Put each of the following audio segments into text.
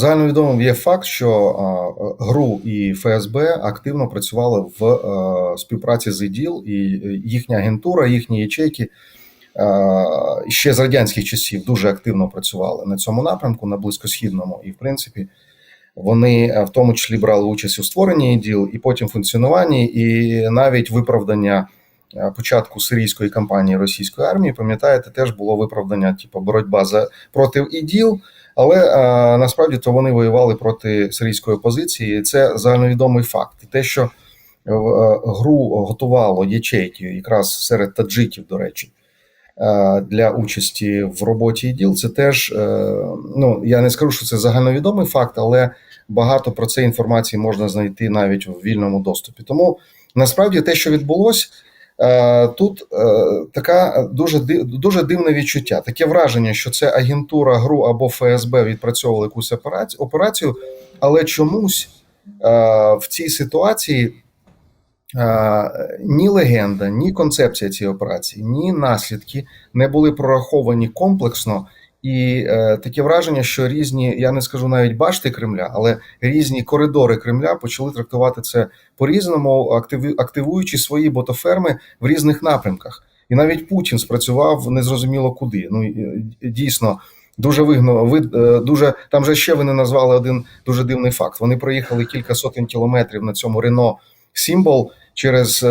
Загальновідомим є факт, що ГРУ і ФСБ активно працювали в співпраці з ІДІЛ, і їхня агентура, їхні ячейки ще з радянських часів дуже активно працювали на цьому напрямку, на близькосхідному, і в принципі. Вони в тому числі брали участь у створенні іділ і потім функціонуванні, і навіть виправдання початку сирійської кампанії російської армії, пам'ятаєте, теж було виправдання, типу боротьба за проти іділ. Але а, насправді то вони воювали проти сирійської опозиції. Це загальновідомий факт. Те, що е, гру готувало ячейки, якраз серед таджиків, до речі, е, для участі в роботі іділ, це теж е, ну я не скажу, що це загальновідомий факт, але багато про це інформації можна знайти навіть у вільному доступі. Тому насправді те, що відбулось. Е, Тут е, така дуже дуже дивне відчуття. Таке враження, що це агентура ГРУ або ФСБ відпрацьовували якусь операцію, але чомусь е, в цій ситуації ні легенда, ні концепція цієї операції, ні наслідки не були прораховані комплексно. І е, таке враження, що різні, я не скажу навіть башти Кремля, але різні коридори Кремля почали трактувати це по-різному, активи- активуючи свої ботоферми в різних напрямках. І навіть Путін спрацював незрозуміло куди. Ну дійсно. Дуже вигно, вид, е, дуже там же ще вони назвали один дуже дивний факт. Вони проїхали кілька сотень кілометрів на цьому Рено Сімбол через е,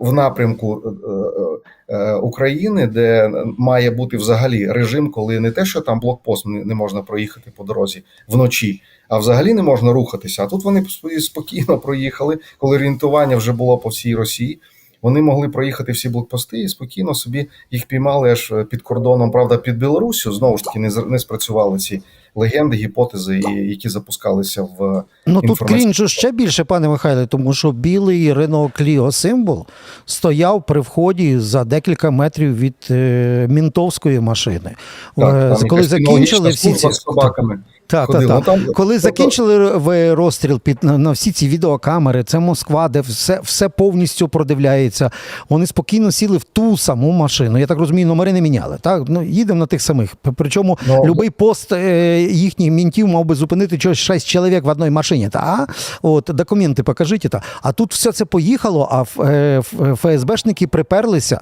в напрямку е, е, України, де має бути взагалі режим, коли не те, що там блокпост не, можна проїхати по дорозі вночі, а взагалі не можна рухатися. А тут вони спо- спокійно проїхали, коли орієнтування вже було по всій Росії. Вони могли проїхати всі блокпости і спокійно собі їх піймали аж е, під кордоном, правда, під Білоруссю. Знову ж таки, не не спрацювали ці легенди, гіпотези, і- які запускалися в Ну тут крінжу ще більше, пане Михайле, тому що білий Renault Clio символ стояв при вході за декілька метрів від е, мінтовської машини. Е, там коли закінчили всі ці з собаками. Ходила. так. Ну, там- Коли тобто- закінчили в розстріл під на, на всі ці відеокамери, це Москва, де все, все повністю продивляється. Вони спокійно сіли в ту саму машину. Я так розумію, номери не міняли. Так, ну їдемо на тих самих. Причому Ну, будь-який пост е, їхніх мінтів мав би зупинити чогось шість чоловік в одній машині. Та от документи покажіть. Та а тут все це поїхало. А ф- е, ФСБшники приперлися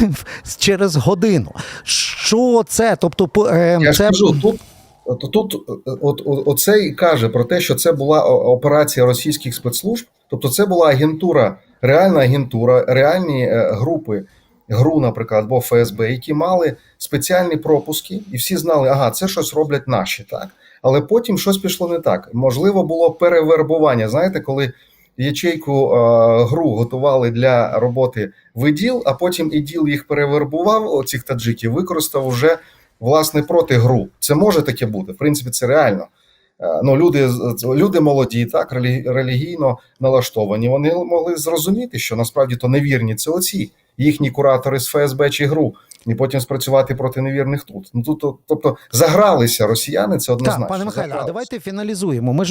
через годину. Що це? Тобто, е, Я це кажу, тут, от, тут от, оце і каже про те, що це була операція російських спецслужб, тобто це була агентура, реальна агентура, реальні е, групи ГРУ, наприклад, або ФСБ, які мали спеціальні пропуски, і всі знали, ага, це щось роблять наші, так. Але потім щось пішло не так. Можливо, було перевербування. Знаєте, коли ячейку е, ГРУ готували для роботи в ІДІЛ, а потім ІДІЛ їх перевербував, цих таджиків, використав вже власне проти ГРУ. Це може таке бути. В принципі, це реально. Е, Ну, люди, люди молоді, так, релі- релігійно налаштовані. Вони могли зрозуміти, що насправді то невірні це оці їхні куратори з ФСБ чи ГРУ, і потім спрацювати проти невірних тут. Ну тут, тобто, загралися росіяни, це однозначно. Так, пане Михайло, а давайте фіналізуємо. Ми